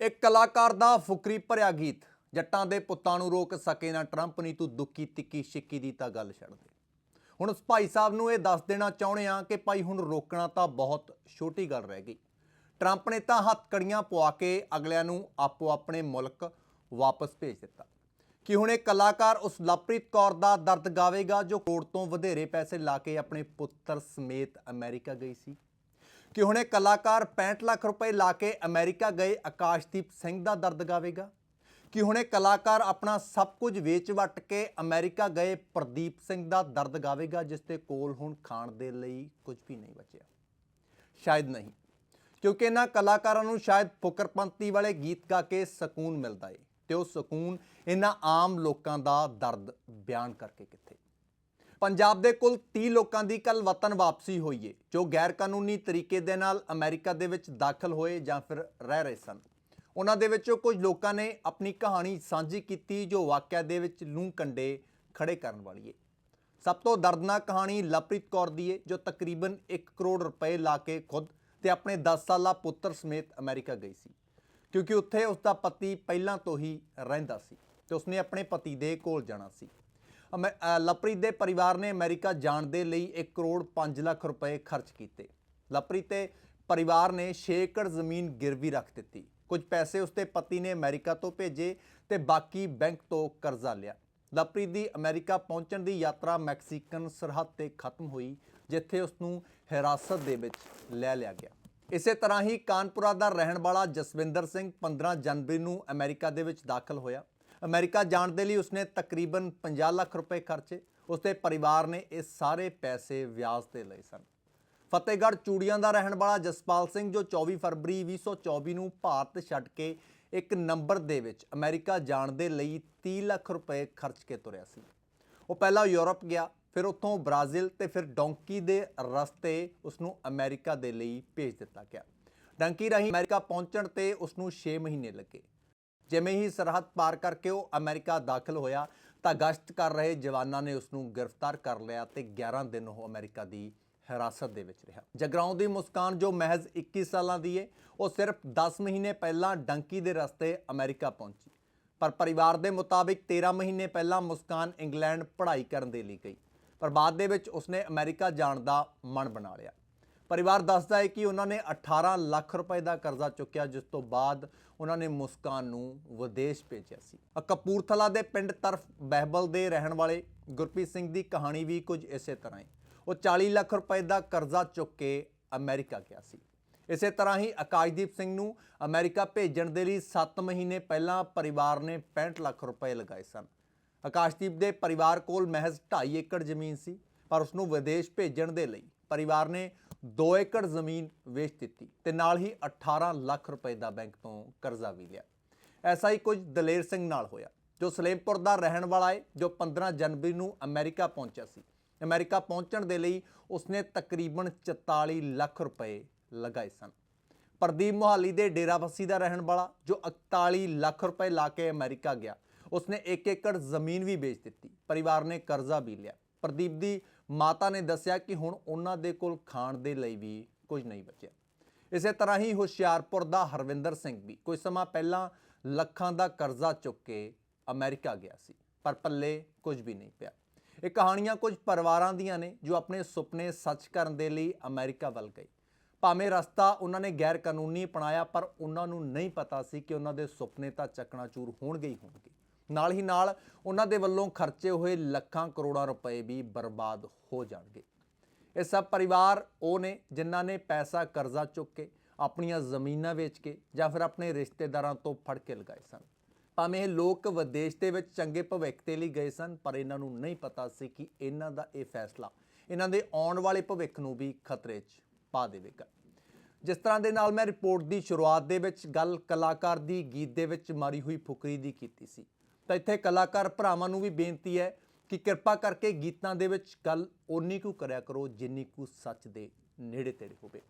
ਇੱਕ ਕਲਾਕਾਰ ਦਾ ਫੁਕਰੀ ਭਰਿਆ ਗੀਤ। ਜੱਟਾਂ ਦੇ ਪੁੱਤਾਂ ਨੂੰ ਰੋਕ ਸਕੇ ਨਾ ਟਰੰਪ ਨਹੀਂ ਤੂੰ ਦੁੱਕੀ ਤਿੱਕੀ ਛਿੱਕੀ ਦੀ ਤਾਂ ਗੱਲ ਛੱਡ ਦੇ। ਹੁਣ ਉਸ ਭਾਈ ਸਾਹਿਬ ਨੂੰ ਇਹ ਦੱਸ ਦੇਣਾ ਚਾਹੁੰਦੇ ਆ ਕਿ ਭਾਈ ਹੁਣ ਰੋਕਣਾ ਤਾਂ ਬਹੁਤ ਛੋਟੀ ਗੱਲ ਰਹਿ ਗਈ। ਟਰੰਪ ਨੇ ਤਾਂ ਹੱਥਕੜੀਆਂ ਪਵਾ ਕੇ ਅਗਲਿਆਂ ਨੂੰ ਆਪੋ ਆਪਣੇ ਮੁਲਕ ਵਾਪਸ ਭੇਜ ਦਿੱਤਾ। ਕਿ ਹੁਣ ਇਹ ਕਲਾਕਾਰ ਉਸ ਲਵਪ੍ਰੀਤ ਕੌਰ ਦਾ ਦਰਦ ਗਾਵੇਗਾ ਜੋ ਕੋਰਟ ਤੋਂ ਵਧੇਰੇ ਪੈਸੇ ਲਾ ਕੇ ਆਪਣੇ ਪੁੱਤਰ ਸਮੇਤ ਅਮਰੀਕਾ ਗਈ ਸੀ। ਕਿ ਹੁਣ ਇਹ ਕਲਾਕਾਰ 65 ਲੱਖ ਰੁਪਏ ਲਾ ਕੇ ਅਮਰੀਕਾ ਗਏ, ਆਕਾਸ਼ਦੀਪ ਸਿੰਘ ਦਾ ਦਰਦ ਗਾਵੇਗਾ। ਕਿ ਹੁਣ ਇਹ ਕਲਾਕਾਰ ਆਪਣਾ ਸਭ ਕੁਝ ਵੇਚ ਵਟ ਕੇ ਅਮਰੀਕਾ ਗਏ, ਪ੍ਰਦੀਪ ਸਿੰਘ ਦਾ ਦਰਦ ਗਾਵੇਗਾ, ਜਿਸ ਦੇ ਕੋਲ ਹੁਣ ਖਾਣ ਦੇ ਲਈ ਕੁਝ ਵੀ ਨਹੀਂ ਬਚਿਆ। ਸ਼ਾਇਦ ਨਹੀਂ, ਕਿਉਂਕਿ ਇਹਨਾਂ ਕਲਾਕਾਰਾਂ ਨੂੰ ਸ਼ਾਇਦ ਫੁਕਰਪੰਤੀ ਵਾਲੇ ਗੀਤ ਗਾ ਕੇ ਸਕੂਨ ਮਿਲਦਾ ਏ, ਤੇ ਉਹ ਸਕੂਨ ਇਹਨਾਂ ਆਮ ਲੋਕਾਂ ਦਾ ਦਰਦ ਬਿਆਨ ਕਰਕੇ ਕਿੱਥੇ ਪੰਜਾਬ ਦੇ ਕੁੱਲ 30 ਲੋਕਾਂ ਦੀ ਕੱਲ ਵਤਨ ਵਾਪਸੀ ਹੋਈ ਏ, ਜੋ ਗੈਰ ਕਾਨੂੰਨੀ ਤਰੀਕੇ ਦੇ ਨਾਲ ਅਮਰੀਕਾ ਦੇ ਵਿੱਚ ਦਾਖਲ ਹੋਏ ਜਾਂ ਫਿਰ ਰਹਿ ਰਹੇ ਸਨ। ਉਹਨਾਂ ਦੇ ਵਿੱਚੋਂ ਕੁਝ ਲੋਕਾਂ ਨੇ ਆਪਣੀ ਕਹਾਣੀ ਸਾਂਝੀ ਕੀਤੀ, ਜੋ ਵਾਕਿਆ ਦੇ ਵਿੱਚ ਲੂੰ ਕੰਡੇ ਖੜੇ ਕਰਨ ਵਾਲੀ ਏ। ਸਭ ਤੋਂ ਦਰਦਨਾਕ ਕਹਾਣੀ ਲਵਪ੍ਰੀਤ ਕੌਰ ਦੀ ਏ, ਜੋ ਤਕਰੀਬਨ 1 ਕਰੋੜ ਰੁਪਏ ਲਾ ਕੇ ਖੁਦ ਤੇ ਆਪਣੇ 10 ਸਾਲਾ ਪੁੱਤਰ ਸਮੇਤ ਅਮਰੀਕਾ ਗਈ ਸੀ, ਕਿਉਂਕਿ ਉੱਥੇ ਉਸ ਦਾ ਪਤੀ ਪਹਿਲਾਂ ਤੋਂ ਹੀ ਰਹਿੰਦਾ ਸੀ ਤੇ ਉਸਨੇ ਆਪਣੇ ਪਤੀ ਦੇ ਕੋਲ ਜਾਣਾ ਸੀ। ਅਮੈ- ਅ, ਦੇ ਪਰਿਵਾਰ ਨੇ ਅਮਰੀਕਾ ਜਾਣ ਦੇ ਲਈ 1 ਕਰੋੜ 5 ਲੱਖ ਰੁਪਏ ਖਰਚ ਕੀਤੇ। ਲਪ੍ਰੀਤ ਤੇ ਪਰਿਵਾਰ ਨੇ 6 ਏਕੜ ਜ਼ਮੀਨ ਗਿਰਵੀ ਰੱਖ ਦਿੱਤੀ। ਕੁਝ ਪੈਸੇ ਉਸਦੇ ਪਤੀ ਨੇ ਅਮਰੀਕਾ ਤੋਂ ਭੇਜੇ ਤੇ ਬਾਕੀ ਬੈਂਕ ਤੋਂ ਕਰਜ਼ਾ ਲਿਆ। ਲਪ੍ਰੀਤ ਦੀ ਅਮਰੀਕਾ ਪਹੁੰਚਣ ਦੀ ਯਾਤਰਾ ਮੈਕਸੀਕਨ ਸਰਹੱਦ ਤੇ ਖਤਮ ਹੋਈ ਜਿੱਥੇ ਉਸ ਨੂੰ ਹਿਰਾਸਤ ਦੇ ਵਿੱਚ ਲੈ ਲਿਆ ਗਿਆ। ਇਸੇ ਤਰ੍ਹਾਂ ਹੀ ਕਾਨਪੁਰਾ ਦਾ ਰਹਿਣ ਵਾਲਾ ਜਸਵਿੰਦਰ ਸਿੰਘ 15 ਜਨਵਰੀ ਨੂੰ ਅਮਰੀਕਾ ਦੇ ਵਿੱਚ ਦਾਖਲ ਹੋਇਆ। ਅਮਰੀਕਾ ਜਾਣ ਦੇ ਲਈ ਉਸਨੇ ਤਕਰੀਬਨ 50 ਲੱਖ ਰੁਪਏ ਖਰਚੇ, ਉਸਦੇ ਪਰਿਵਾਰ ਨੇ ਇਹ ਸਾਰੇ ਪੈਸੇ ਵਿਆਜ ਤੇ ਲਏ ਸਨ। ਫਤਿਹਗੜ੍ਹ ਚੂੜੀਆਂ ਦਾ ਰਹਿਣ ਵਾਲਾ ਜਸਪਾਲ ਸਿੰਘ, ਜੋ 24 ਫਰਵਰੀ 2024 ਨੂੰ ਭਾਰਤ ਛੱਡ ਕੇ ਇੱਕ ਨੰਬਰ ਦੇ ਵਿੱਚ ਅਮਰੀਕਾ ਜਾਣ ਦੇ ਲਈ 30 ਲੱਖ ਰੁਪਏ ਖਰਚ ਕੇ ਤੁਰਿਆ ਸੀ। ਉਹ ਪਹਿਲਾਂ ਯੂਰਪ ਗਿਆ, ਫਿਰ ਉੱਥੋਂ ਬ੍ਰਾਜ਼ੀਲ ਤੇ ਫਿਰ ਡੋਂਕੀ ਦੇ ਰਸਤੇ ਉਸ ਨੂੰ ਅਮਰੀਕਾ ਦੇ ਲਈ ਭੇਜ ਦਿੱਤਾ ਗਿਆ। ਡੰਕੀ ਰਾਹੀਂ ਅਮਰੀਕਾ ਪਹੁੰਚਣ ਤੇ ਉਸ ਨੂੰ 6 ਮਹੀਨੇ ਲੱਗੇ। ਜਿਵੇਂ ਹੀ ਸਰਹੱਦ ਪਾਰ ਕਰਕੇ ਉਹ ਅਮਰੀਕਾ ਦਾਖਲ ਹੋਇਆ ਤਾਂ ਗਸ਼ਤ ਕਰ ਰਹੇ ਜਵਾਨਾਂ ਨੇ ਉਸ ਨੂੰ ਗ੍ਰਿਫਤਾਰ ਕਰ ਲਿਆ ਤੇ 11 ਦਿਨ ਉਹ ਅਮਰੀਕਾ ਦੀ ਹਿਰਾਸਤ ਦੇ ਵਿੱਚ ਰਿਹਾ। ਜਗਰਾਉਂ ਦੀ ਮੁਸਕਾਨ ਜੋ ਮਹਿਜ਼ 21 ਸਾਲਾਂ ਦੀ ਏ, ਉਹ ਸਿਰਫ 10 ਮਹੀਨੇ ਪਹਿਲਾਂ ਡੰਕੀ ਦੇ ਰਸਤੇ ਅਮਰੀਕਾ ਪਹੁੰਚੀ। ਪਰ ਪਰਿਵਾਰ ਦੇ ਮੁਤਾਬਿਕ 13 ਮਹੀਨੇ ਪਹਿਲਾਂ ਮੁਸਕਾਨ ਇੰਗਲੈਂਡ ਪੜ੍ਹਾਈ ਕਰਨ ਦੇ ਲਈ ਗਈ। ਪਰ ਬਾਅਦ ਦੇ ਵਿੱਚ ਉਸਨੇ ਅਮਰੀਕਾ ਜਾਣ ਦਾ ਮਨ ਬਣਾ ਲਿਆ। ਪਰਿਵਾਰ ਦੱਸਦਾ ਹੈ ਕਿ ਉਹਨਾਂ ਨੇ 18 ਲੱਖ ਰੁਪਏ ਦਾ ਕਰਜ਼ਾ ਚੁੱਕਿਆ, ਜਿਸ ਤੋਂ ਬਾਅਦ ਉਹਨਾਂ ਨੇ ਮੁਸਕਾਨ ਨੂੰ ਵਿਦੇਸ਼ ਭੇਜਿਆ ਸੀ। ਕਪੂਰਥਲਾ ਦੇ ਪਿੰਡ ਤਰਫ ਬਹਿਬਲ ਦੇ ਰਹਿਣ ਵਾਲੇ ਗੁਰਪ੍ਰੀਤ ਸਿੰਘ ਦੀ ਕਹਾਣੀ ਵੀ ਕੁਝ ਇਸੇ ਤਰ੍ਹਾਂ ਹੈ। ਉਹ 40 ਲੱਖ ਰੁਪਏ ਦਾ ਕਰਜ਼ਾ ਚੁੱਕ ਕੇ ਅਮਰੀਕਾ ਗਿਆ ਸੀ। ਇਸੇ ਤਰ੍ਹਾਂ ਹੀ ਆਕਾਸ਼ਦੀਪ ਸਿੰਘ ਨੂੰ ਅਮਰੀਕਾ ਭੇਜਣ ਦੇ ਲਈ 7 ਮਹੀਨੇ ਪਹਿਲਾਂ ਪਰਿਵਾਰ ਨੇ 65 ਲੱਖ ਰੁਪਏ ਲਗਾਏ ਸਨ। ਆਕਾਸ਼ਦੀਪ ਦੇ ਪਰਿਵਾਰ ਕੋਲ ਮਹਿਜ਼ 2.5 ਏਕੜ ਜ਼ਮੀਨ ਸੀ, ਪਰ ਉਸ ਨੂੰ ਵਿਦੇਸ਼ ਭੇਜਣ ਦੇ ਲਈ ਪਰਿਵਾਰ ਨੇ 2 ਏਕੜ ਜ਼ਮੀਨ ਵੇਚ ਦਿੱਤੀ ਤੇ ਨਾਲ ਹੀ 18 ਲੱਖ ਰੁਪਏ ਦਾ ਬੈਂਕ ਤੋਂ ਕਰਜ਼ਾ ਵੀ ਲਿਆ। ਐਸਾ ਹੀ ਕੁਝ ਦਲੇਰ ਸਿੰਘ ਨਾਲ ਹੋਇਆ, ਜੋ ਸਲੇਮਪੁਰ ਦਾ ਰਹਿਣ ਵਾਲਾ ਹੈ ਜੋ 15 ਜਨਵਰੀ ਨੂੰ ਅਮਰੀਕਾ ਪਹੁੰਚਿਆ ਸੀ। ਅਮਰੀਕਾ ਪਹੁੰਚਣ ਦੇ ਲਈ ਉਸਨੇ ਤਕਰੀਬਨ 44 ਲੱਖ ਰੁਪਏ ਲਗਾਏ ਸਨ। ਪ੍ਰਦੀਪ ਮੋਹਾਲੀ ਦੇ ਡੇਰਾਬੱਸੀ ਦਾ ਰਹਿਣ ਵਾਲਾ, ਜੋ 41 ਲੱਖ ਰੁਪਏ ਲਾ ਕੇ ਅਮਰੀਕਾ ਗਿਆ, ਉਸਨੇ 1 ਏਕੜ ਜ਼ਮੀਨ ਵੀ ਵੇਚ ਦਿੱਤੀ, ਪਰਿਵਾਰ ਨੇ ਕਰਜ਼ਾ ਵੀ ਲਿਆ। ਪ੍ਰਦੀਪ ਦੀ ਮਾਤਾ ਨੇ ਦੱਸਿਆ ਕਿ ਹੁਣ ਉਹਨਾਂ ਦੇ ਕੋਲ ਖਾਣ ਦੇ ਲਈ ਵੀ ਕੁਝ ਨਹੀਂ ਬਚਿਆ। ਇਸੇ ਤਰ੍ਹਾਂ ਹੀ ਹੁਸ਼ਿਆਰਪੁਰ ਦਾ ਹਰਵਿੰਦਰ ਸਿੰਘ ਵੀ ਕੁਝ ਸਮਾਂ ਪਹਿਲਾਂ ਲੱਖਾਂ ਦਾ ਕਰਜ਼ਾ ਚੁੱਕ ਕੇ ਅਮਰੀਕਾ ਗਿਆ ਸੀ, ਪਰ ਪੱਲੇ ਕੁਝ ਵੀ ਨਹੀਂ ਪਿਆ। ਇਹ ਕਹਾਣੀਆਂ ਕੁਝ ਪਰਿਵਾਰਾਂ ਦੀਆਂ ਨੇ ਜੋ ਆਪਣੇ ਸੁਪਨੇ ਸੱਚ ਕਰਨ ਦੇ ਲਈ ਅਮਰੀਕਾ ਵੱਲ ਗਏ। ਭਾਵੇਂ ਰਸਤਾ ਉਹਨਾਂ ਨੇ ਗੈਰ ਕਾਨੂੰਨੀ ਅਪਣਾਇਆ, ਪਰ ਉਹਨਾਂ ਨੂੰ ਨਹੀਂ ਪਤਾ ਸੀ ਕਿ ਉਹਨਾਂ ਦੇ ਸੁਪਨੇ ਤਾਂ ਚੱਕਣਾ ਚੂਰ ਹੋਣਗੇ ਹੀ ਹੋਣਗੇ। ਨਾਲ ਹੀ ਨਾਲ ਉਹਨਾਂ ਦੇ ਵੱਲੋਂ ਖਰਚੇ ਹੋਏ ਲੱਖਾਂ ਕਰੋੜਾਂ ਰੁਪਏ ਵੀ ਬਰਬਾਦ ਹੋ ਜਾਣਗੇ। ਇਹ ਸਭ ਪਰਿਵਾਰ ਉਹ ਨੇ ਜਿਨ੍ਹਾਂ ਨੇ ਪੈਸਾ ਕਰਜ਼ਾ ਚੁੱਕ ਕੇ ਆਪਣੀਆਂ ਜ਼ਮੀਨਾਂ ਵੇਚ ਕੇ ਜਾਂ ਫਿਰ ਆਪਣੇ ਰਿਸ਼ਤੇਦਾਰਾਂ ਤੋਂ ਫੜ ਕੇ ਲਗਾਏ ਸਨ। ਭਾਵੇਂ ਇਹ ਲੋਕ ਵਿਦੇਸ਼ ਦੇ ਵਿੱਚ ਚੰਗੇ ਭਵਿੱਖ ਦੇ ਲਈ ਗਏ ਸਨ, ਪਰ ਇਹਨਾਂ ਨੂੰ ਨਹੀਂ ਪਤਾ ਸੀ ਕਿ ਇਹਨਾਂ ਦਾ ਇਹ ਫੈਸਲਾ ਇਹਨਾਂ ਦੇ ਆਉਣ ਵਾਲੇ ਭਵਿੱਖ ਨੂੰ ਵੀ ਖਤਰੇ 'ਚ ਪਾ ਦੇਵੇਗਾ। ਜਿਸ ਤਰ੍ਹਾਂ ਦੇ ਨਾਲ ਮੈਂ ਰਿਪੋਰਟ ਦੀ ਸ਼ੁਰੂਆਤ ਦੇ ਵਿੱਚ ਗੱਲ ਕਲਾਕਾਰ ਦੀ ਗੀਤ ਦੇ ਵਿੱਚ ਮਾਰੀ ਹੋਈ ਫੁਕਰੀ ਦੀ ਕੀਤੀ ਸੀ। ਤਾਂ ਇੱਥੇ ਕਲਾਕਾਰ ਭਰਾਵਾਂ ਨੂੰ ਵੀ ਬੇਨਤੀ ਹੈ ਕਿ ਕਿਰਪਾ ਕਰਕੇ ਗੀਤਾਂ ਦੇ ਵਿੱਚ ਗੱਲ ਓਨੀ ਕੁ ਕਰਿਆ ਕਰੋ ਜਿੰਨੀ ਕੁ ਸੱਚ ਦੇ ਨੇੜੇ ਤੇੜੇ ਹੋਵੇ।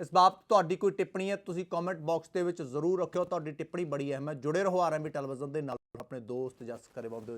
ਇਸ ਬਾਬਤ ਤੁਹਾਡੀ ਕੋਈ ਟਿੱਪਣੀ ਹੈ, ਤੁਸੀਂ ਕਮੈਂਟ ਬਾਕਸ ਦੇ ਵਿੱਚ ਜ਼ਰੂਰ ਰੱਖਿਓ। ਤੁਹਾਡੀ ਟਿੱਪਣੀ ਬੜੀ ਅਹਿਮ ਹੈ। ਜੁੜੇ ਰਹੋ ਆਰਐਮਬੀ ਟੈਲੀਵਿਜ਼ਨ ਦੇ ਨਾਲ ਆਪਣੇ ਦੋਸਤ ਜਸ ਕਰੇ ਬੰਦੇ